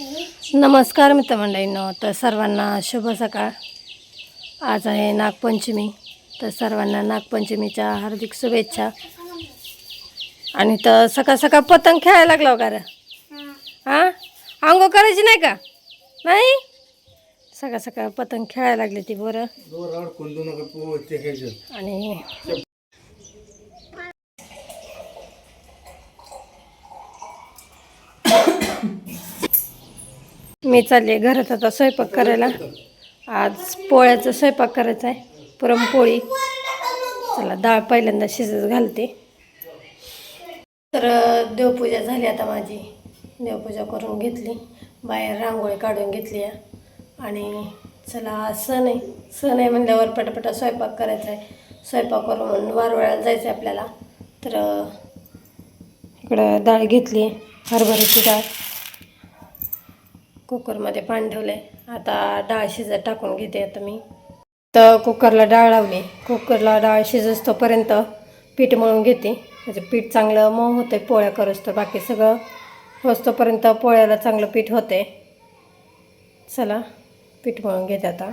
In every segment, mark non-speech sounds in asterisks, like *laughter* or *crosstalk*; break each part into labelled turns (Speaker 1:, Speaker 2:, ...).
Speaker 1: नमस्कार मित्रमंडळींनो तर सर्वांना शुभ सकाळ. आज आहे नागपंचमी तर सर्वांना नागपंचमीच्या हार्दिक शुभेच्छा. आणि तर सकाळ सकाळ पतंग खेळायला लागला का रे हां? आंघोळ करायची नाही का? नाही? सकाळ सकाळ पतंग खेळायला लागली ती बरं. आणि मी चालले घरात आता स्वयंपाक करायला. आज पोळ्याचा स्वयंपाक करायचा आहे पुरणपोळी चला डाळ पहिल्यांदा शिजत घालते. तर देवपूजा झाली आता माझी. देवपूजा करून घेतली. बाहेर रांगोळी काढून घेतली आहे. आणि चला आज सण आहे. सण आहे म्हणल्यावर पटापटा स्वयंपाक करायचा आहे. स्वयंपाक करून वारवळ्याला जायचं आहे आपल्याला. तर इकडं डाळ घेतली हरभऱ्याची डाळ. कुकरमध्ये पाणी ठेवलं आहे आता डाळ शिजत टाकून घेते आता मी. तर कुकरला डाळ लावली. कुकरला डाळ शिजस तोपर्यंत पीठ मळून घेते. म्हणजे पीठ चांगलं मऊ होतं आहे पोळ्या करूस तर बाकी सगळं होस्तोपर्यंत पोळ्याला चांगलं पीठ होते चला पीठ मळून घेते आता.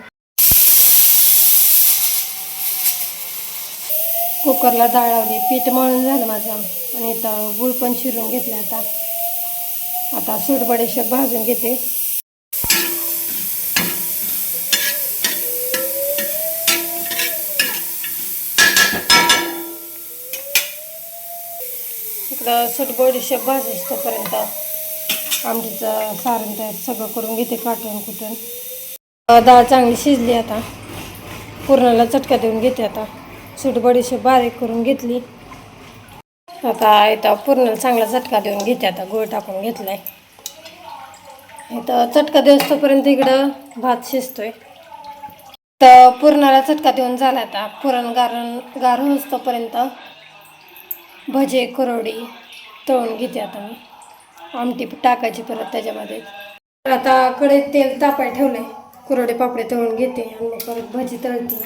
Speaker 1: कुकरला डाळ लावली. पीठ मळून झालं माझं. आणि इथं गुळ पण शिरून घेतलं आता. आता सूट भाजून घेते. इकडं सूट बडीशेप भाजायची आमटीचं सारण तयार सगळं करून घेते काटून कुटून. डाळ चांगली शिजली आता. पुरणाला चटका देऊन घेते आता. सूट बडीशेप बारीक करून घेतली. आता इथं पुरणाला चांगला चटका देऊन घेते आता. गोळ टाकून घेतलाय. इथं चटका देऊस्तोपर्यंत इकडं भात शिजतोय. तर पुरणाला चटका देऊन झाला आता. पुरण गारण गार होतोपर्यंत भजे कुरवडी तळून घेते आता मी. आमटी टाकायची परत त्याच्यामध्ये. तर आता कडे तेल तापाय ठेवले कुरवडे पापडे तळून घेते आणि परत भजी तळते.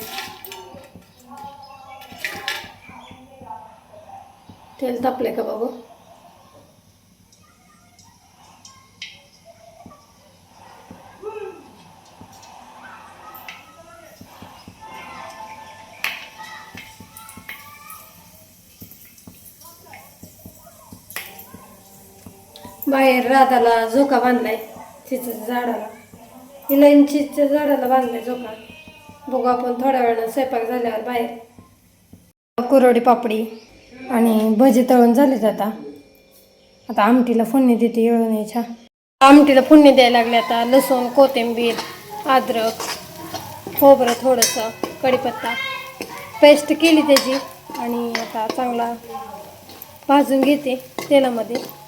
Speaker 1: तेल तापले का बाबू? बाहेर राधाला झोका बांधलाय चिचेच्या झाडाला. इलायचीच्या झाडाला बांधलाय झोका. बघू आपण थोड्या वेळानं स्वयंपाक झाल्यावर बाहेर. कुरवडी पापडी आणि भजी तळून झालीच आता. आता आमटीला फोडणी देते येळण्याच्या आमटीला फोडणी द्यायला लागले आता लसूण कोथिंबीर अद्रक खोबरं थोडंसं कढीपत्ता. पेस्ट केली त्याची आणि आता चांगला भाजून घेते तेलामध्ये.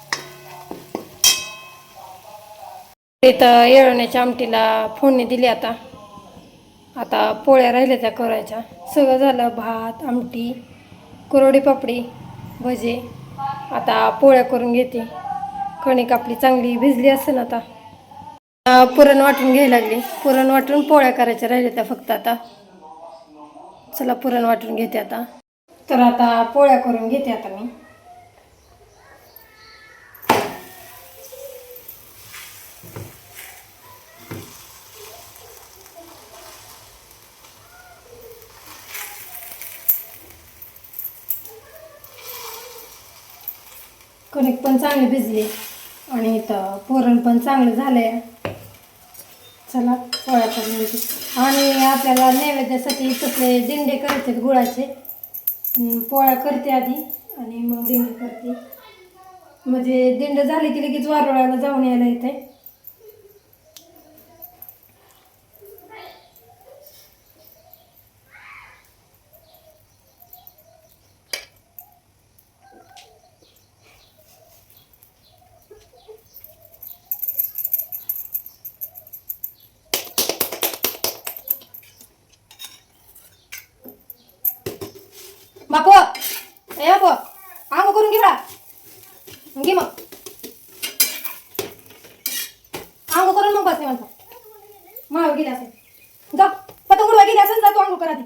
Speaker 1: इथं येळवण्याच्या आमटीला फोडणी दिली आता. आता पोळ्या राहिल्या त्या करायच्या. सगळं झालं भात आमटी कुरवडी पापडी भजे. आता पोळ्या करून घेते. कणिक आपली चांगली भिजली असेल आता. पुरण वाटून घ्यायला लागली. पुरण वाटून पोळ्या करायच्या राहिल्या त्या फक्त आता. चला पुरण वाटून घेते आता. तर आता पोळ्या करून घेते आता मी. कणिक पण चांगली भिजली. आणि इथं पुरण पण चांगलं झालंय. चला पोळ्या करून घेते म्हणजे. आणि आपल्याला नैवेद्यासाठी तसले दिंडे करायचे आहेत गुळाचे पोळ्या करते आधी आणि मग दिंडे करते. म्हणजे दिंड झाली की लगेच वारोळाला जाऊन यायला येते बापू ए बापू अंग करून घे बा घे मग अंग बसते म्हणतो माव गेले असेल. जा. पतंग उडवा गेली असेल जा तू अंग करा ती.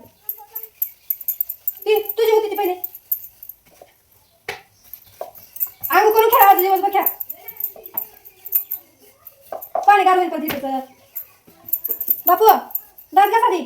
Speaker 1: तुझी होती ती पहिले. अंग करून खेळा आज दिवसभर खेळा. पाणी घालून पण तिथं बापू दात कसा दे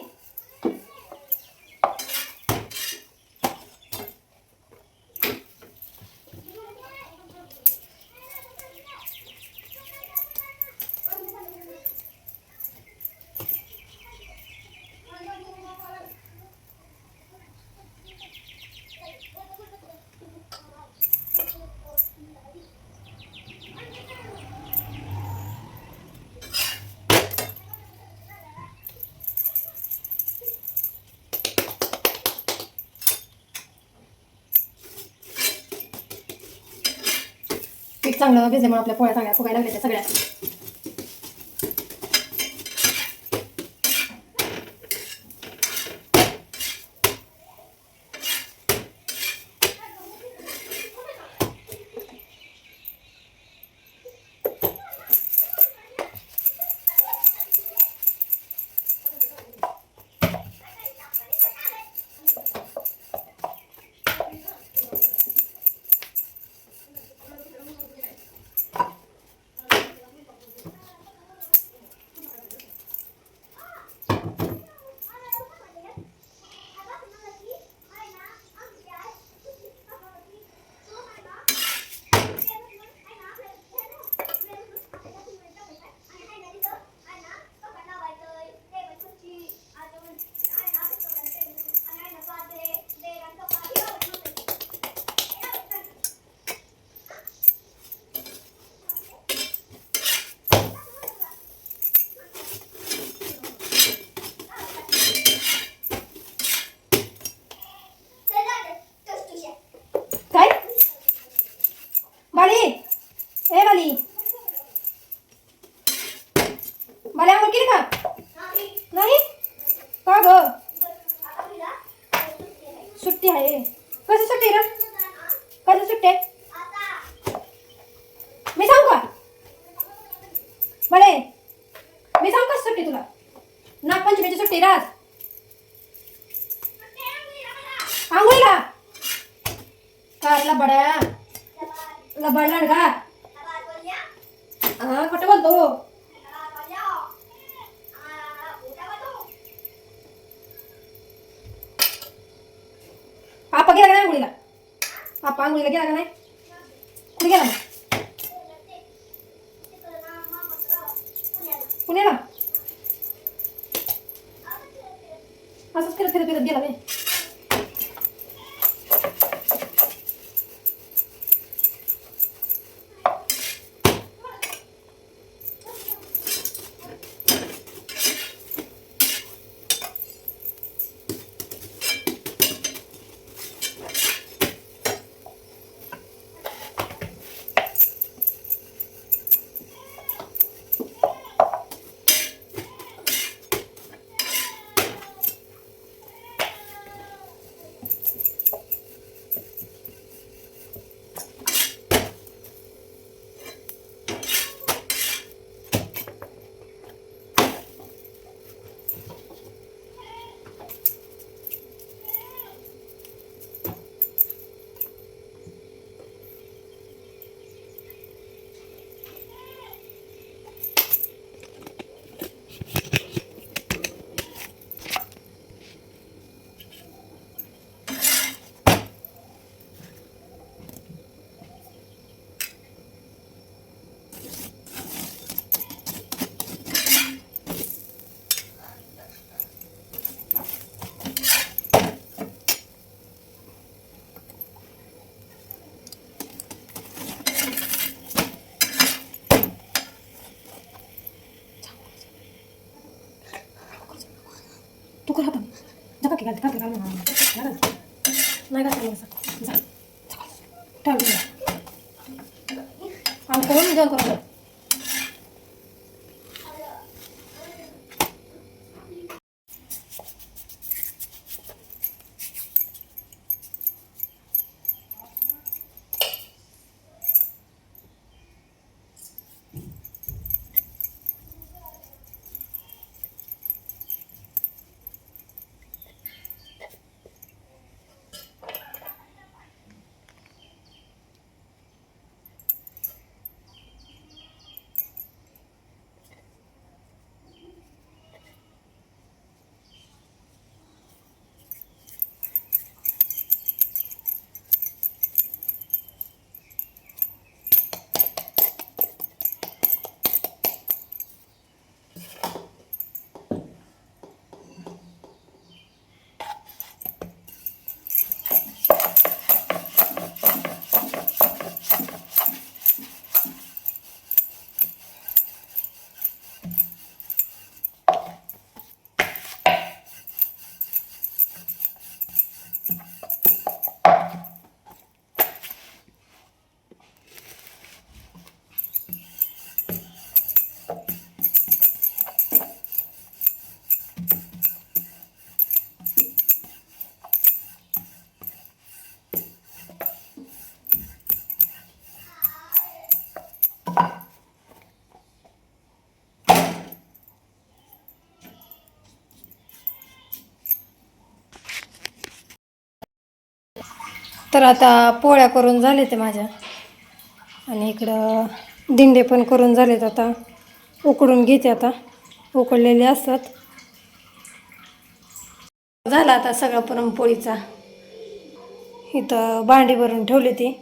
Speaker 1: चांगलं चांगलं भिजल्यामुळे आपल्या पोळ्या चांगल्या फुगायला लागल्या सगळ्या काय बाली ए बाली बाली आंघोळ केली का नाही का ग सुट्टी कशी सुट्टी रे? कशी सुट्टी मी सांगू का? बळे मी सांगू का सुट्टी तुला? नागपंचमीची सुट्टी राज आंघोळीला का लबड्या लबडला का? हा खोटं बोलतो. आपा गेला का नाही आंघोळीला आपा आंघोळीला गेला का नाही कुठे गेला जा काकी घालते काकी घाल म्हणा नाही घालता येत जा जा. ठेव करून तर आता पोळ्या करून झाले ते माझ्या. आणि इकडं दिंडे पण करून झालेत आता. उकडून घेते आता. उकडलेले असतात. झाला आता सगळा पुरणपोळीचा. इथं भांडी भरून ठेवली ती.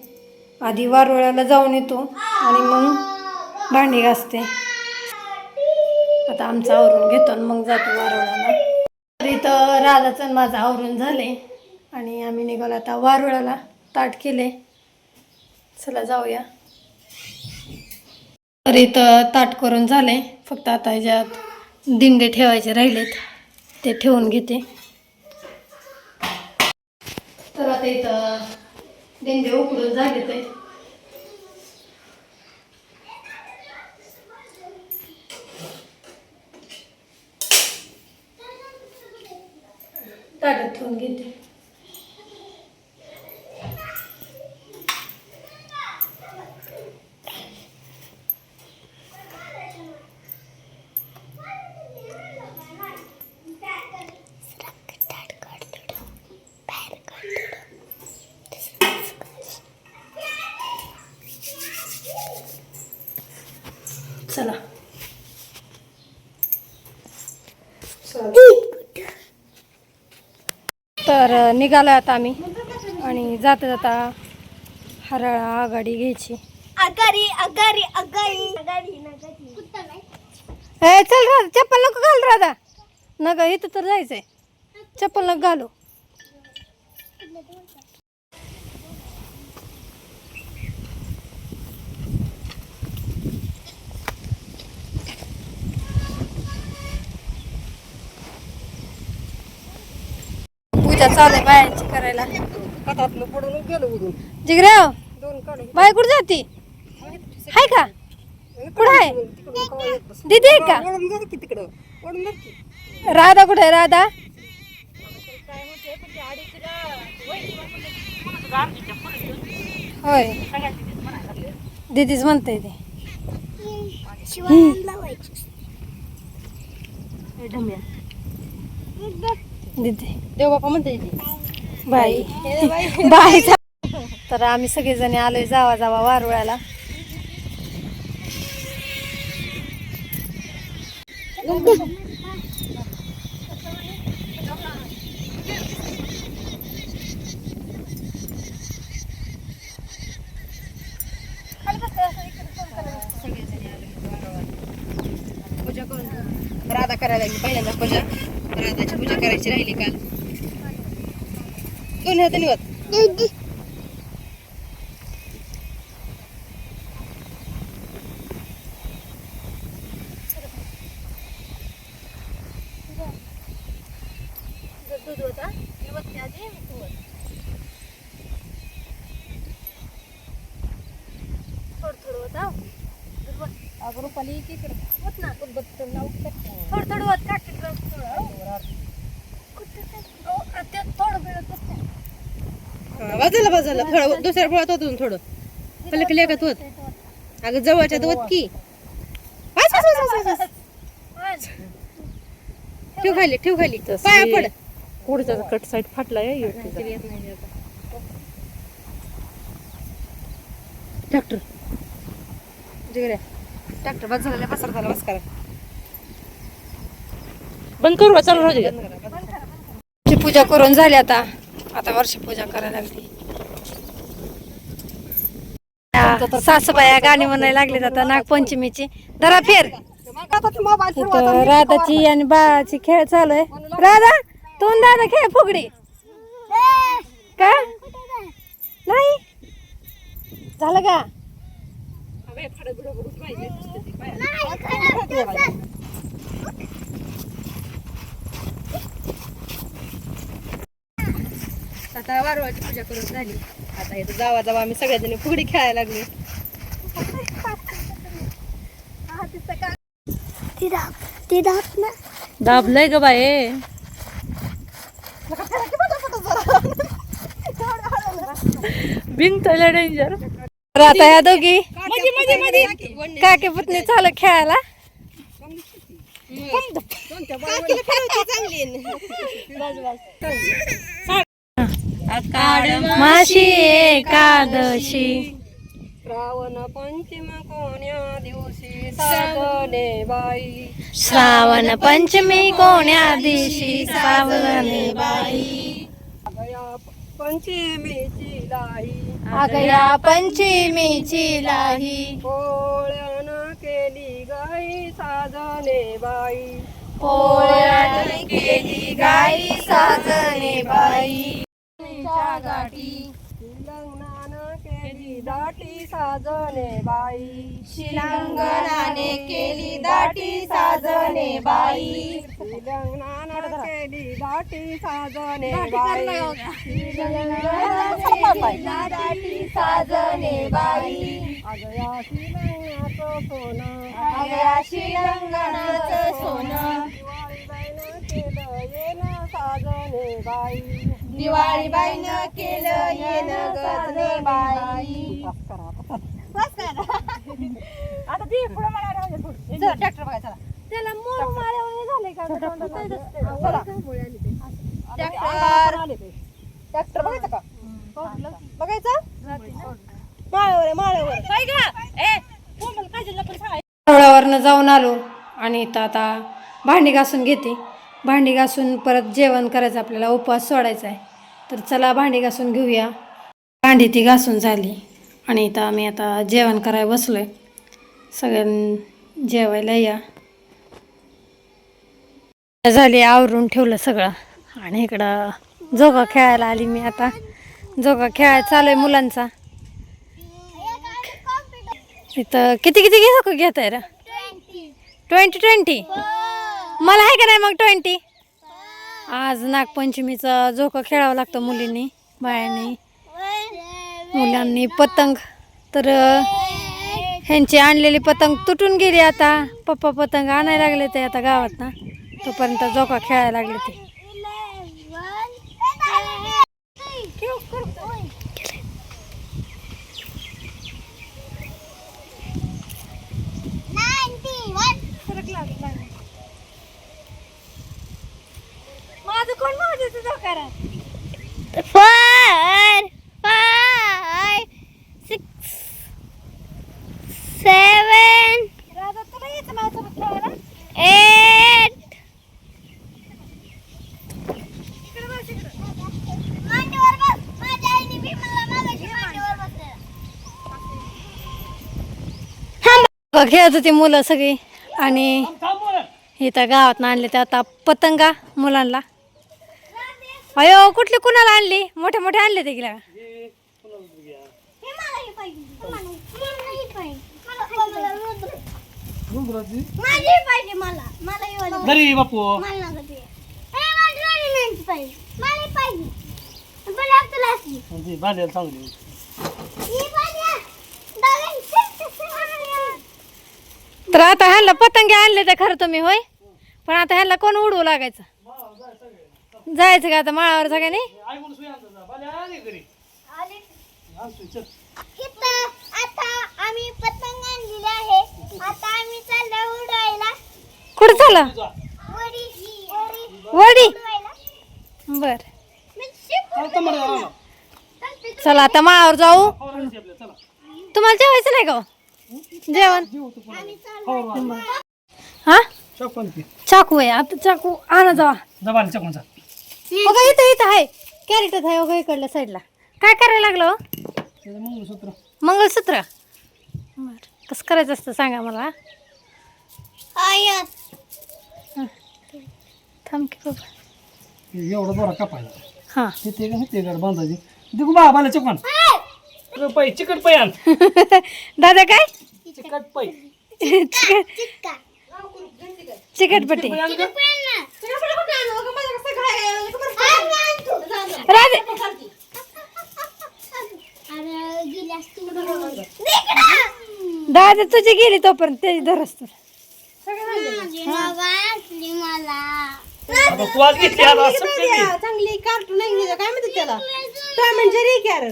Speaker 1: आधी वारोळ्याला जाऊन येतो आणि मग भांडी घासते. आता आमचं आवरून घेतो आणि मग जातो वारोळ्याला. तर इथं राधाचं माझं आवरून झाले आणि आम्ही निघालो आता वारुळाला. ताट केले. चला जाऊया. तर इथं ताट करून झाले. फक्त आता ह्याच्यात दिंडे ठेवायचे राहिलेत. ते ठेवून घेते. तर आता इथं दिंडे उकडून झाले ते. ताटात ठेवून घेते चला तर निघालो आता आम्ही. आणि जाता जाता हरळा आघाडी घ्यायची.
Speaker 2: अगारी अगारी अगारी अगारी नगारी कुत्ता नाही?
Speaker 1: ए चल राधा चप्पल नको घाल राधा. न ग इथं तर जायचंय. चप्पल नको घालू. पूजा चालू आहे बायांची करायला.
Speaker 3: हातातलं पडून गेलं उडून.
Speaker 1: जिगऱ्या
Speaker 3: दोन काढून
Speaker 1: बाय कुठं जाती? हाय का? कुठं आहे? दीदी आहे का?
Speaker 3: तिकडं.
Speaker 1: राधा कुठे आहे राधा? होय. दीदीच म्हणते ते.
Speaker 2: शिवाय लावायची
Speaker 1: दीदी.
Speaker 3: देव बापा म्हणते
Speaker 1: बाई. *laughs* बाई. तर आम्ही सगळेजणी आलोय जावा जावा वारुळ्याला
Speaker 4: पूजा करून राधा करायला लागली पहिल्यांदा पूजा राधाची पूजा करायची राहिली काल दोन्ही हाताने होत अगं रुपाली होत ना थोडं थोडं होत काकी बाजूला बाजूला थोडं दुसऱ्या फळात होत थोडं. पलक लेखत होत अगं जवळच्या होत की. ठेव खाली ठेव खाली. पाया पड.
Speaker 5: पुढचा कट साईड फाटला
Speaker 4: ट्रॅक्टर जिगऱ्या ट्रॅक्टर बस झाला झाला बस करा.
Speaker 5: बंद करू का? चालू राहू
Speaker 1: पूजा करून झाली आता. आता वर्ष पूजा करायला लागली. सासूबाया गाणी म्हणायला लागली आता नागपंचमीची. धरा फेर. राधाची आणि बाळाची खेळ चालू आहे. राधा! तू दादा खेळ फुगडी. का? नाही? झालं का?
Speaker 4: आता वारवाची पूजा करून झाली. आता इथं जावा जावा आम्ही सगळ्याजणी फुगडी खेळायला लागली
Speaker 2: ती दाब ती दाब ना.
Speaker 5: दाबलंय ग बाये बिंग डेंजर
Speaker 1: तर आता या दोघी काकी पुतणी चालू खेळायला.
Speaker 4: काकीला फिरवते चांगली
Speaker 1: माशी एकादशी.
Speaker 3: श्रावण पंचम कोण्या दिवशी साजने बाई
Speaker 1: श्रावण पंचमी कोण्या दिवशी सावरणे बाई
Speaker 3: गया पंचमीची लाई
Speaker 1: अगया पंचमीची लाही.
Speaker 3: पोळ्यानं केली गाई साजने बाई
Speaker 1: पोळ्याने केली गाई साजणे बाई
Speaker 3: लग्नानं केली दाटी साजने बाई.
Speaker 1: शिलांगणाने केली दाटी साजणे बाई.
Speaker 3: लग्नानं केली दाटी साजने बाई.
Speaker 1: दाटी साजणे बाई.
Speaker 3: अगया सोनं.
Speaker 1: अगया शिलांगणाचं सोनं.
Speaker 3: दिवाळी बाईनं केलं येणं साजने बाई.
Speaker 1: दिवाळी बाईनं केलं येणं बाई.
Speaker 4: ट्रॅक्टर बघायचा
Speaker 1: त्याला मोर माळ्यावर झाले का?
Speaker 4: ट्रॅक्टर बघायचा का? बघायचा? माळ्यावर माळ्यावर.
Speaker 1: जाऊन आलो आणि इथं आता भांडी घासून घेते. भांडी घासून परत जेवण करायचं आपल्याला उपवास सोडायचा आहे. तर चला भांडी घासून घेऊया. भांडी ती घासून झाली. आणि इथं आम्ही आता जेवण करायला बसलो आहे सगळ्यांनी जेवायला या. झाली आवरून ठेवलं सगळं. आणि इकडं जोगा खेळायला आली मी आता. जोगा खेळायला चालू आहे मुलांचा. इथं किती किती घेतो घेत आहे रे ट्वेंटी ट्वेंटी मला आहे का नाही मग ट्वेंटी आज नागपंचमीचा झोका खेळावं लागतं मुलींनी बायांनी मुलांनी पतंग तर ह्यांची आणलेली पतंग तुटून गेली आता. पप्पा पतंग आणायला लागले ते आता गावात ना. तोपर्यंत झोका खेळायला लागले ते माझं कोण माझं झोका
Speaker 2: Four, five, six, seven, eight. मांडीवर बस. माझ्या आईने बी मला मागाशी मांडीवर बसवलं.
Speaker 1: झोका खेळत होती मुलं सगळी आणि इथं गावात आणले ते आता पतंगा मुलांना. अयो कुठली कुणाला आणली मोठे मोठे आणले ते गेला
Speaker 2: हे मला हे पाहिजे. मला मला हे पाहिजे. मला- मला रुद्र. माझी हे पाहिजे मला मला हे वाली
Speaker 6: घरी बापू
Speaker 2: मला नको ते. हे मला रेडीमेड पाहिजे. मला हे पाहिजे. मला तुला अशी.
Speaker 6: म्हणजे चांगली
Speaker 2: ही.
Speaker 1: तर आता ह्यांना पतंगे आणले ते खरं तुम्ही होय पण आता ह्यांना कोण उडवू लागायचं जायचं का आता माळावर सगळ्यांनी
Speaker 6: आई म्हणून सुई आणतो जा. बाल्या आली घरी? आण सुई, चल.
Speaker 2: इथं आता आम्ही पतंग आणलेली आहे. आता आम्ही चाललो उडवायला.
Speaker 1: कुठं
Speaker 6: जा.
Speaker 2: वडी. वडी?
Speaker 1: वडी.
Speaker 2: उडवायला.
Speaker 1: बर. चला आता माळावर जाऊ. तुम्हाला जेवायचं नाही का हो? जेवण? हा. चाकू आहे. आता चाकू आणा जावा. हो का इथं इथं आहे कॅरेटच आहे का इकडल्या साईडला काय करायला लागलं?
Speaker 6: मंगळसूत्र.
Speaker 1: मंगळसूत्र? बर. कसं करायचं असतं सांगा मला?
Speaker 2: आया
Speaker 1: थांब की बाबा.
Speaker 6: हे एवढा दोरा कापायला.
Speaker 1: हां.
Speaker 6: तिथे का ते गड बांधायची. दिगू बा बाल्या चौकोन. अगं, पै चिकट पै आण *laughs*
Speaker 1: दादा काय?
Speaker 6: चिकट पै.
Speaker 1: चिकट
Speaker 2: चिक्का.
Speaker 1: चिकटपट्टी. राधे. दादा तुझी गेली तोपर्यंत त्याची धरस तर
Speaker 6: तू आज घेतली.
Speaker 4: चांगली कार्टून आहे. हिचं, काय म्हणतात त्याला? टॉम अँड जेरी कॅर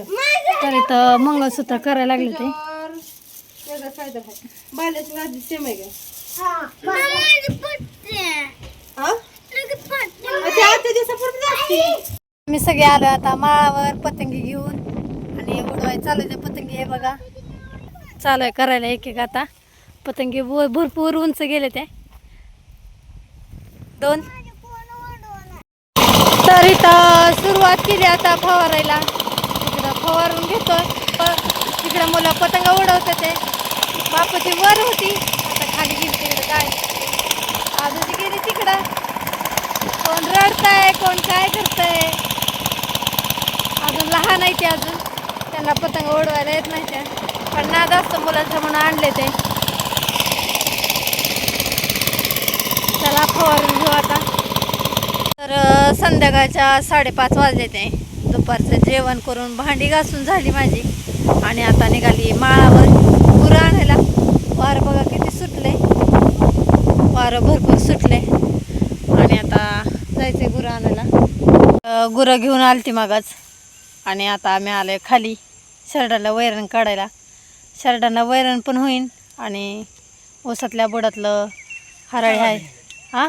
Speaker 1: तर इथं मंगळसूत्र करायला लागले ते.
Speaker 4: बाल्याची नादी सेम आहे का ते
Speaker 1: मी सगळे आलो आता माळावर पतंगी घेऊन. आणि उडवाय चालू त्या पतंगी हे बघा. चालू आहे करायला एक एक आता. पतंगी भरपूर उंच गेले ते. दोन. तर इथं सुरुवात केली आता फवारायला. इकडं फवारून घेतो तिकडं मुलं पतंग उडवत ते. बापूची वर होती आता खाली गेली तिकडं काय? आजूची गेली तिकडं. कोण रडतंय कोण काय करतंय? अजून लहान आहे ते अजून. त्यांना पतंग उडवायला येत नाही त्या. पण नाद असतं मुलांचं म्हणून आणले ते. चला फवारून घेऊ आता. तर संध्याकाळच्या साडेपाच वाजले ते. दुपारचं जेवण करून भांडी घासून झाली माझी. आणि आता निघाली माळावर. गुरं आणायला. वार बघा वारं भरपूर सुटले. आणि आता जायचे गुरं आणायला. गुरं घेऊन आलती मागाच आणि आता आम्ही आलोय खाली शर्टाला वैरण काढायला. शर्टाला वैरण पण होईन आणि ऊसातल्या बुडातलं हराळी आहे हां?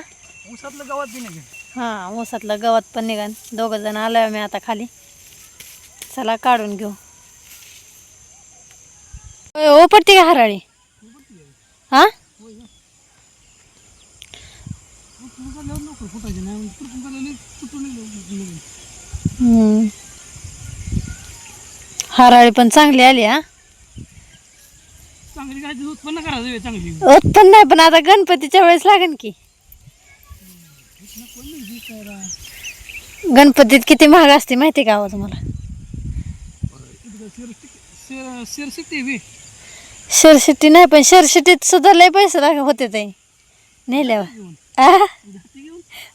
Speaker 6: ऊसातलं गावात
Speaker 1: हां ऊसातलं गवत पण निघान. दोघं जण आलोय आम्ही आता खाली. चला काढून घेऊ. पडते का हराळी? हां?
Speaker 6: फुटायचे नाही तुटून तुटून गेले
Speaker 1: हम्म. हराळी पण चांगली आली हा?
Speaker 6: चांगली काय उत्पन्न करायचं चांगली.
Speaker 1: उत्पन्न नाही पण आता गणपतीच्या वेळेस लागेल की. गणपतीत किती महाग असते माहिती का हो तुम्हाला
Speaker 6: शेर शेर शिकते बी.
Speaker 1: शरशिट्टी नाही पण शरशिट्टीत सुद्धा लय पैसे लाग होते ते नेल्यावर. आ?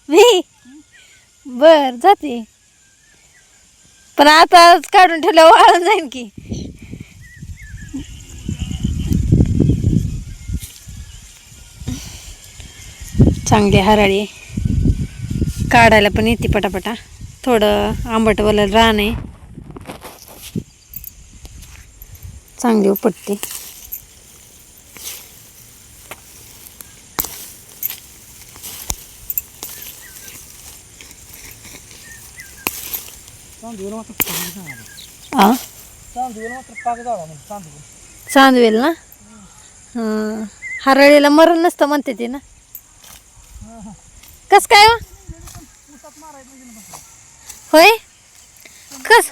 Speaker 1: मी? बर जाते. पण आता काढून ठेवल्यावर वाळून जाईन की. चांगली हराळी काढायला पण येते पटापटा. थोडं आंबटवालं रान आहे. चांगली उपटते.
Speaker 6: चांदीवर मात्र पाक झाला
Speaker 1: आ?
Speaker 6: मात्र पाक झाला म्हणजे
Speaker 1: चांदवेल ना? हरळीला मरण नसतं म्हणते ते ना. कस काय हो? होय? कस?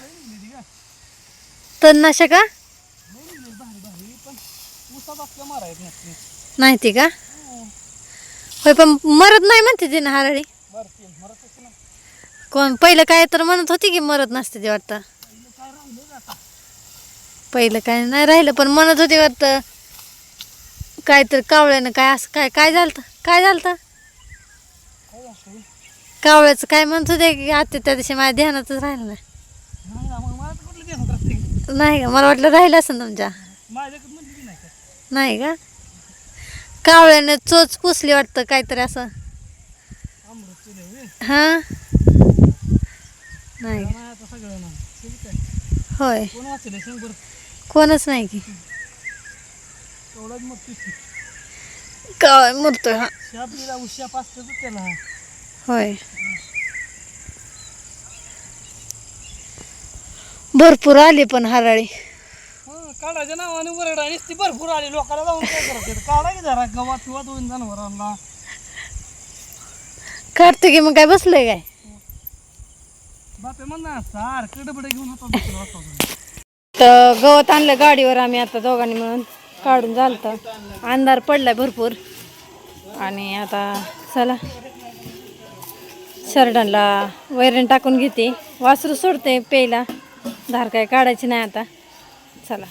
Speaker 1: तणनाशक का
Speaker 6: ऊसात असल्या मारायचं नाही
Speaker 1: ते का? होय पण मरत नाही म्हणते ते ना हरळी कोण? पहिलं काय तर म्हणत होती की मरत नसते ते वाटतं. पहिलं काय नाही राहिलं पण म्हणत होती वाटतं काय तर कावळ्यानं काय असं काय काय झालं काय झालं कावळ्याचं काय म्हणत होते की आता त्या दिवशी माझ्या ध्यानातच राहिलं नाही.
Speaker 6: नाही
Speaker 1: का? मला वाटलं राहिलं असं तुमच्या.
Speaker 6: नाही
Speaker 1: का? कावळ्यानं चोच पुसली वाटतं काहीतरी असं. हां? नाही. होय. कोणच नाही की. कावळा मरतोय हा. होय. भरपूर आली पण हराळी.
Speaker 6: हं, काढायच्या नावाने वरडा नुसती भरपूर आली. लोकांना जाऊन काय करायचं? काढा की जरा गवात किंवा दोन जनावरांना.
Speaker 1: काढतो की मग काय बसलंय काय?
Speaker 6: बापे म्हण ना सारखं डबडे घेऊन होता.
Speaker 1: तर गवत आणलं गाडीवर आम्ही आता दोघांनी म्हणून काढून झालं तर अंधार पडलाय भरपूर. आणि आता चला. शर्टांना वैरण टाकून घेते. वासरू सोडते पेला धार काय काढायची नाही आता. चला.